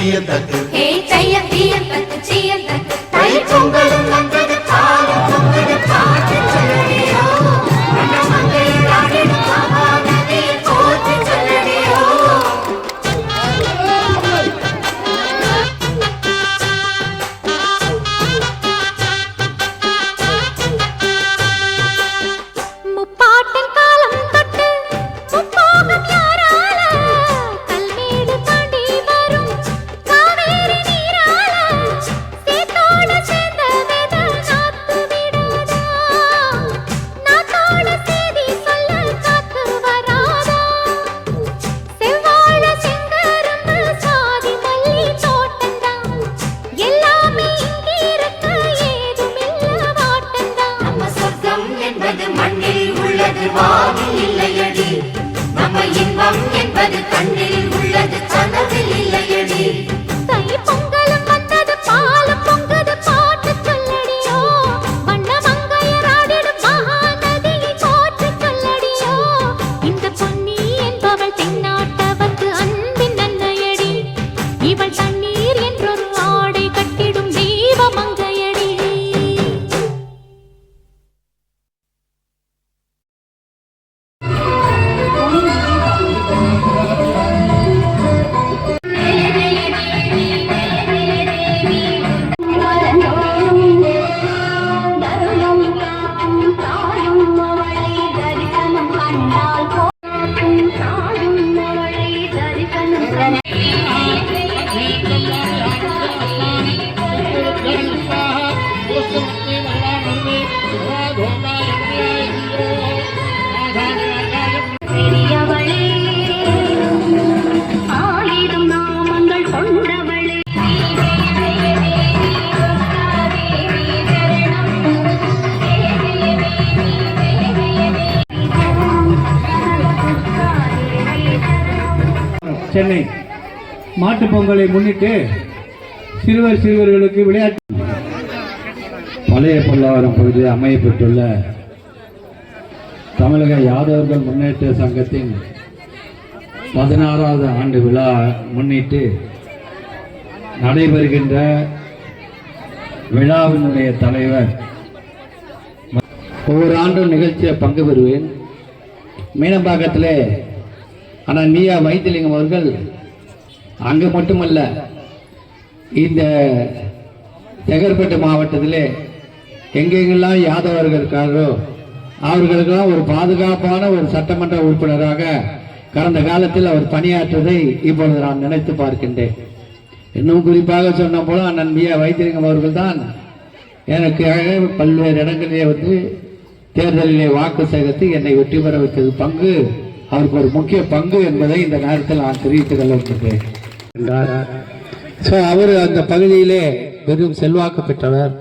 தீயன் சென்னை மாட்டுப் பொங்கலை முன்னிட்டு சிறுவர் சிறுவர்களுக்கு விளையாட்டு பழைய பல்லாவரம் பகுதியில் அமையப்பட்டுள்ள தமிழக யாதவர்கள் முன்னேற்ற சங்கத்தின் பதினாறாவது ஆண்டு விழா முன்னிட்டு நடைபெறுகின்ற விழாவினுடைய தலைவர் ஒவ்வொரு ஆண்டும் நிகழ்ச்சியை பங்கு பெறுவேன். மீனம்பாக்கத்திலே ஆனால் மீயா வைத்தியலிங்கம் அவர்கள் அங்கே மட்டுமல்ல இந்த செங்கற்பட்டு மாவட்டத்திலே எங்கெங்கெல்லாம் யாதவர்கள் இருக்காரோ அவர்களுக்கெல்லாம் ஒரு பாதுகாப்பான ஒரு சட்டமன்ற உறுப்பினராக கடந்த காலத்தில் அவர் பணியாற்றதை இப்பொழுது நான் நினைத்து பார்க்கின்றேன். இன்னும் குறிப்பாக சொன்ன போல அண்ணன் மியா வைத்திலிங்கம் அவர்கள் தான் எனக்காக பல்வேறு இடங்களிலே வந்து தேர்தலிலே வாக்கு சேகரித்து என்னை வெற்றி பெற வைத்தது. பங்கு அவருக்கு ஒரு முக்கிய பங்கு என்பதை இந்த நேரத்தில் நான் தெரிவித்துக் கொள்ள விரும்புகிறேன். என்றார். ஸோ அவர் அந்த பகுதியிலே பெரும் செல்வாக்கு பெற்றவர்.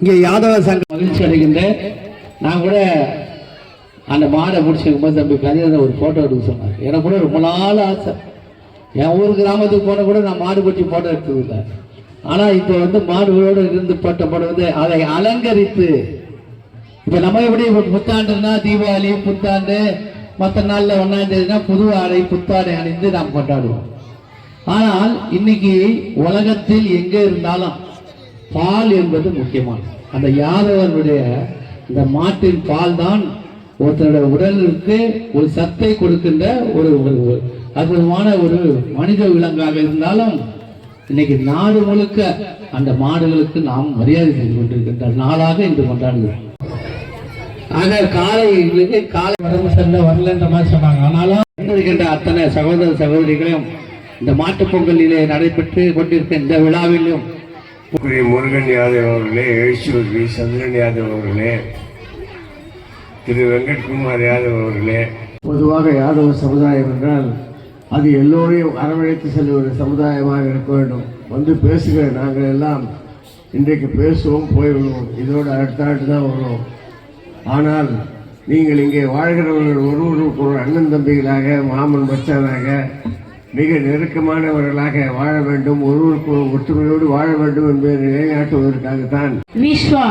இங்கே யாதவ சங்கம் மகிழ்ச்சி அடைகின்றேன். நான் கூட அந்த மாடை முடிச்சிருக்கும் போது தம்பி கதிரனை ஒரு ஃபோட்டோ எடுக்க சொன்னார். எனக்கு கூட ரொம்ப நாள் ஆசை. என் ஊர் கிராமத்துக்கு போன கூட நான் மாடு பற்றி ஃபோட்டோ எடுத்ததில்லை ஆனால் இப்போ வந்து மாடுகளோடு இருந்து போட்ட படம் வந்து அதை அலங்கரித்து இப்போ நம்ம எப்படி இப்ப புத்தாண்டுனா தீபாவளி புத்தாண்டு மற்ற நாளில் ஒன்றாம் தேதினா புது ஆடை புத்தாடை அணிந்து நாம் கொண்டாடுவோம். ஆனால் இன்னைக்கு உலகத்தில் எங்கே இருந்தாலும் பால் என்பது முக்கியமானது. அந்த யாதவனுடைய இந்த மாட்டின் பால் தான் ஒருத்தனுடைய உடலுக்கு ஒரு சத்தை கொடுக்கின்ற ஒரு ஒரு ஒரு அற்புதமான ஒரு மனித விலங்காக இருந்தாலும் இன்னைக்கு நாடு முழுக்க அந்த மாடுகளுக்கு நாம் மரியாதை செய்து கொண்டிருக்கின்ற நாளாக இன்று கொண்டாடுகிறோம். ஆக காலை எங்களுக்கு காலை உடம்பு சரியில்லை வரலன்ற மாதிரி சொன்னாங்க. ஆனாலும் இருக்கின்ற அத்தனை சகோதர சகோதரிகளையும் இந்த மாட்டுப் பொங்கலிலே நடைபெற்று கொண்டிருக்க இந்த விழாவிலும். முருகன் யாதவ் அவர்களே எழுச்சூர் வி. சந்திரன் யாதவ் அவர்களே திரு. வெங்கட்குமார் யாதவ் அவர்களே. பொதுவாக யாதவ சமுதாயம் என்றால் அது எல்லோரையும் அரவணைத்து செல்லுகிற சமுதாயமாக இருக்க வேண்டும். வந்து பேசுகிற நாங்கள் எல்லாம் இன்றைக்கு பேசுவோம் போய்விடுவோம். இதோட அடுத்த ஆண்டு தான் வருவோம். ஆனால் நீங்கள் இங்கே வாழ்கிறவர்கள் ஒருவருக்கு ஒரு அண்ணன் தம்பிகளாக மாமன் மச்சானாக மிக நெருக்கமானவர்களாக வாழ வேண்டும் ஒருவருக்கு ஒரு ஒற்றுமையோடு வாழ வேண்டும் என்பதை நிலைநாட்டுவதற்காகத்தான். விஸ்வா.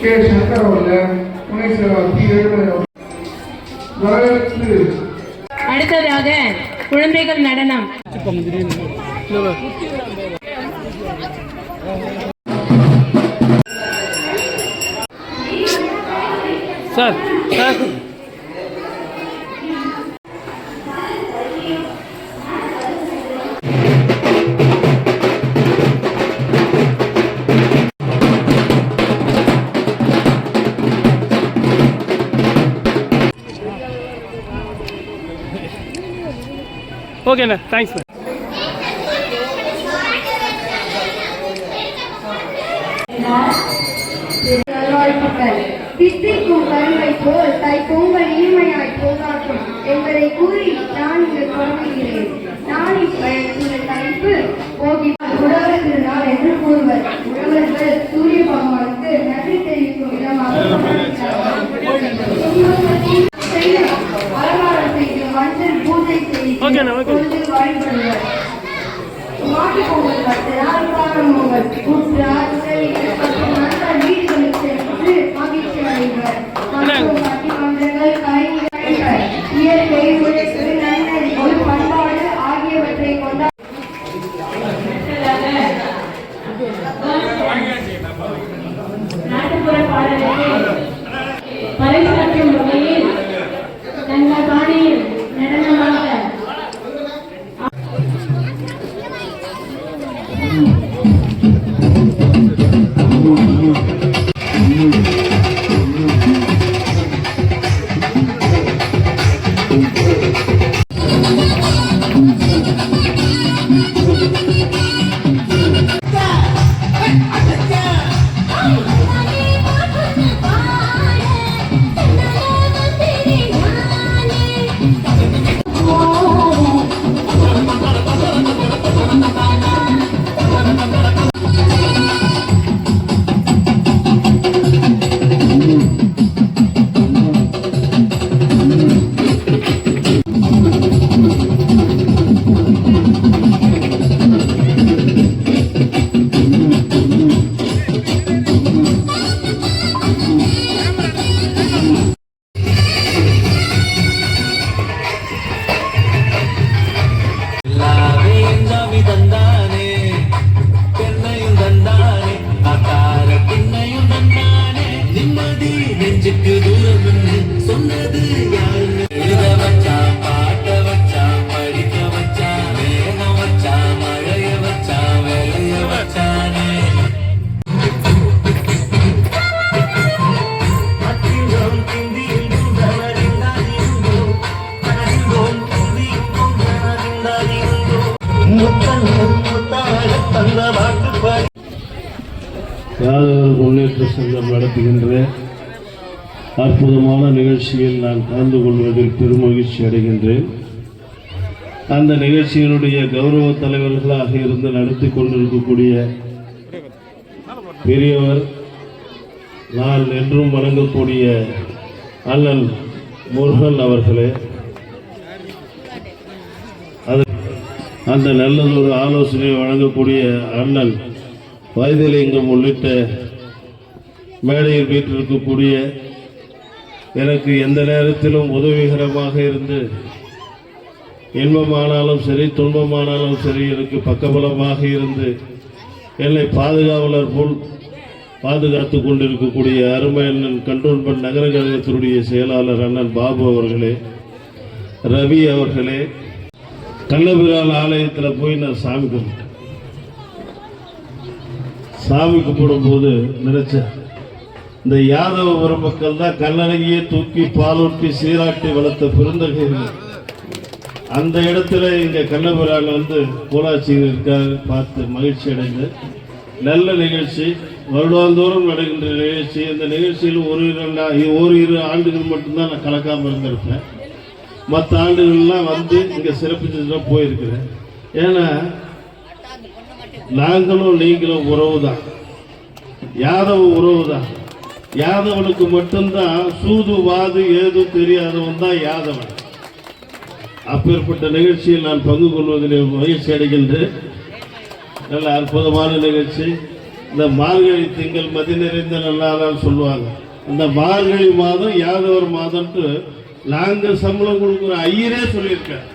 கே சங்கர் அவர்கள் துணை செயலாளர் அடுத்ததாக குழந்தைகள் நடனம். ஓகேண்ணா தேங்க்ஸ் நல்வாழ்த்துக்கள் கருவை போல் தை பொங்கல் இனிமையாய் போகாட்டும் என்பதை கூறி நான் இங்கு தொடங்குகிறேன் நான் இப்ப இந்த தலைப்பு போகி உழவர் திருநாள் என்று கூறுவர். உழவர்கள் சூரிய பகவான் முன்னேற்ற சங்கம் நடத்துகின்ற அற்புதமான நிகழ்ச்சியில் நான் கலந்து கொள்வதில் பெருமகிழ்ச்சி அடைகின்றேன். அந்த நிகழ்ச்சியினுடைய கௌரவ தலைவர்களாக இருந்து நடத்தி கொண்டிருக்கக்கூடிய பெரியவர் நான் என்றும் வணங்கக்கூடிய அண்ணன் முருகன் அவர்களே. அது அந்த நல்லதொரு ஆலோசனையை வழங்கக்கூடிய அண்ணன் வைத்தியலிங்கம் உள்ளிட்ட மேடையில் வீட்டிருக்கக்கூடிய எனக்கு எந்த நேரத்திலும் உதவிகரமாக இருந்து இன்பமானாலும் சரி துன்பமானாலும் சரி எனக்கு பக்கபலமாக இருந்து என்னை பாதுகாவலர் போல் பாதுகாத்து கொண்டிருக்கக்கூடிய அருமை அண்ணன் கண்டோன்பன் நகர கழகத்தினுடைய செயலாளர் அண்ணன் பாபு அவர்களே ரவி அவர்களே கள்ளபிரால் ஆலயத்தில் போய் நான் சாமி கும்பிட்டேன். சாமி கும்பிடும்போது நினைச்சேன் இந்த யாதவ பெருமக்கள் தான் கல்லணையே தூக்கி பாலூட்டி சீராட்டி வளர்த்த பெருந்தகைகள். அந்த இடத்துல இங்க கண்ணபிரான் வந்து கோலாட்சி இருக்காரு பார்த்து மகிழ்ச்சி அடைந்து நல்ல நிகழ்ச்சி. வருடாந்தோறும் நடக்கின்ற நிகழ்ச்சி. இந்த நிகழ்ச்சியில் ஒரு இரண்டு ஒரு இரு ஆண்டுகள் மட்டும்தான் நான் கலக்காமல் இருந்திருப்பேன். மற்ற ஆண்டுகள்லாம் வந்து இங்கே சிறப்பிச்சுட்டு தான் போயிருக்கிறேன். ஏன்னா நாங்களும் நீங்களும் உறவு தான் யாதவ உறவு தான் யாதவனுக்கு மட்டும்தான் சூது வாது ஏது தெரியாதவன் தான் யாதவன். அப்பேற்பட்ட நிகழ்ச்சியில் நான் பங்கு கொள்வதில் மகிழ்ச்சி அடைகின்றேன். நல்ல அற்புதமான நிகழ்ச்சி. இந்த மார்கழி திங்கள் மதி நிறைந்த நல்லாதான் சொல்லுவாங்க. அந்த மார்கழி மாதம் யாதவர் மாதம்ட்டு நாங்கள் சம்பளம் கொடுக்குற ஐயரே சொல்லியிருக்கார்.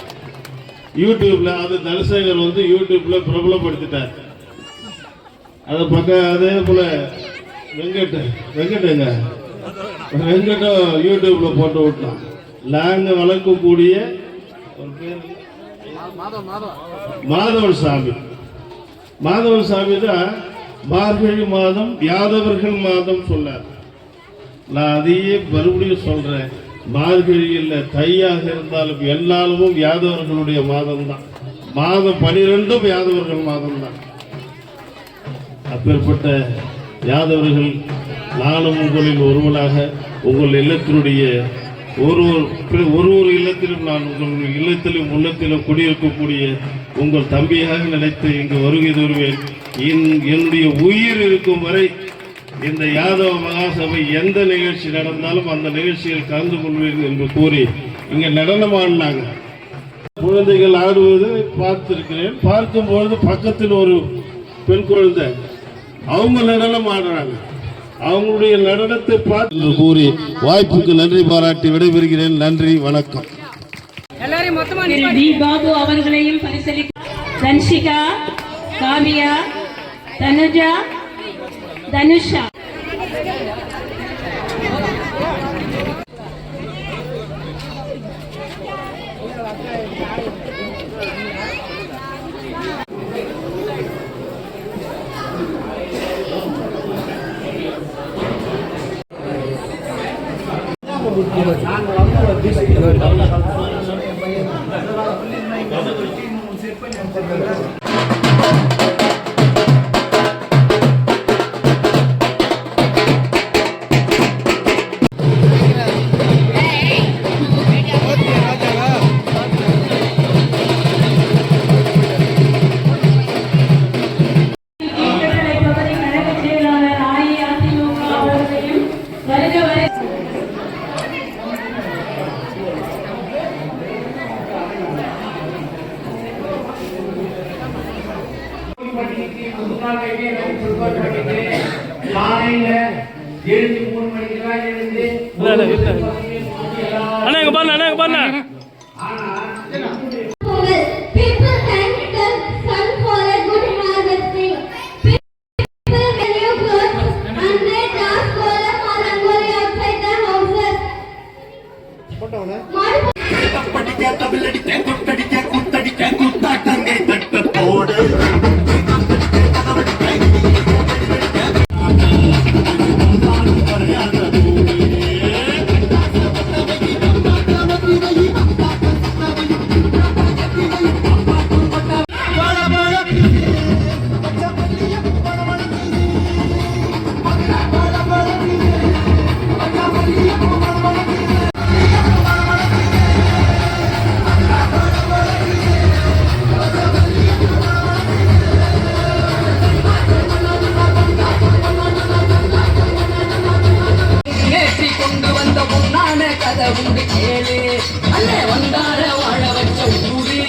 யூடியூப்ல அது தனசேகர் வந்து யூடியூப்ல பிரபலப்படுத்திட்டார். அதை பக்கம் அதே போல வெங்கட் வெங்கட்டுங்க வெங்கட்டும் யூடியூப்ல போட்டு விட்டோம் நாங்க வளர்க்கக்கூடிய மாதவன் சாமி. மாதவன் சாமி தான் மார்கழி மாதம் யாதவர்கள் மாதம் சொன்னார். நான் அதையே மறுபடியும் சொல்றேன். மார்கழியில் தையாக இருந்தாலும் எல்லாலும் யாதவர்களுடைய மாதம் தான் மாதம் பனிரெண்டும் யாதவர்கள் மாதம் தான் அப்பேற்பட்ட யாதவர்கள் நானும் உங்களில் ஒருவனாக உங்கள் இல்லத்தினுடைய ஒரு ஒரு ஒரு இல்லத்திலும் நான் உங்கள் இல்லத்திலும் உள்ளத்திலும் குடியிருக்கக்கூடிய உங்கள் தம்பியாக நினைத்து இங்கு வருகை தருவேன். என்- என்னுடைய உயிர் இருக்கும் வரை இந்த யாதவ மகாசபை எந்த நிகழ்ச்சி நடந்தாலும் அந்த நிகழ்ச்சியில் கலந்து கொள்வேன் என்று கூறி இங்கே நடனம் ஆடினாங்க குழந்தைகள் ஆடுவது பார்த்திருக்கிறேன். பார்க்கும்பொழுது பக்கத்தில் ஒரு பெண் குழந்தை. அவங்க நடனம் ஆடுறாங்க. அவங்களுடைய நடனத்தை பார்த்து என்று கூறி வாய்ப்புக்கு நன்றி பாராட்டி விடைபெறுகிறேன். நன்றி வணக்கம். திரு டி பாபு அவர்களையும் பரிசீலி தன்ஷிகா காவியா தனுஜா தனுஷா. அண்ணா இங்க பாருங்க அண்ணா இங்க பாருங்க ಕನ್ನಡದ ಉಂಡು ಕೇಳಿ ಅಲ್ಲೇ ಒಂದಾರ ಒಳ ಊರಿ